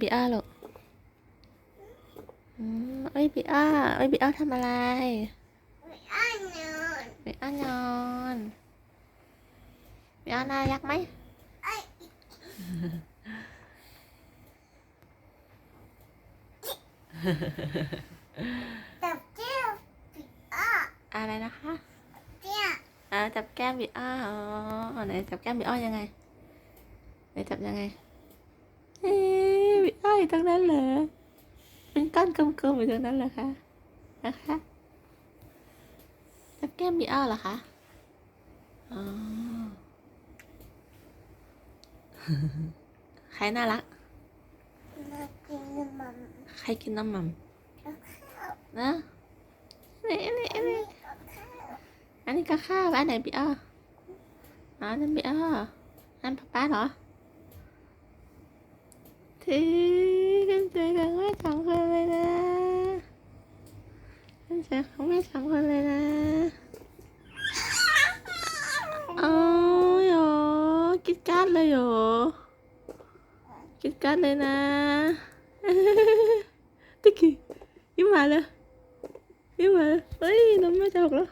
บีอ้าลูกอืมเอ้ยบีอ้าเอ้ยบีอ้าทำอะไรอันนู้นบีอ้านอนบีอ้าน่ารักไหมไอ้จับเจ้าปิดอะอะไรนะคะเจ้าอ่าจับแก้มบีอ้าอ๋อไหนจับแก้มบีอ้ายังไงไหนจับยังไงเอ๊ะบี อ้งนั้นเหรอเป็นก้อนกลมๆอยู่ตรงนั้นเหรอคะนะคะจับแก้มบีอ้าเหรอคะอ๋อใครน่ารักมากินมันใครกินน้ำมันข้าวนะนี่นี่นี่แล้ข้าวอันนี้ก็ข้าวอันไหนบีอ้าอ๋อนั่นบีอ้าอันป๊าป๊าเหรอ ทีกันเจอกันไม่สองคนเลยนะกันเจอกันไม่สองคนเลยนะโอ้ยโหกิดการดเลยโหกิดการดเลยนะติ๊กยิ้มมาเลยยิ้มมาเลยเฮ้ยน้ำไม่จะออกแล้ว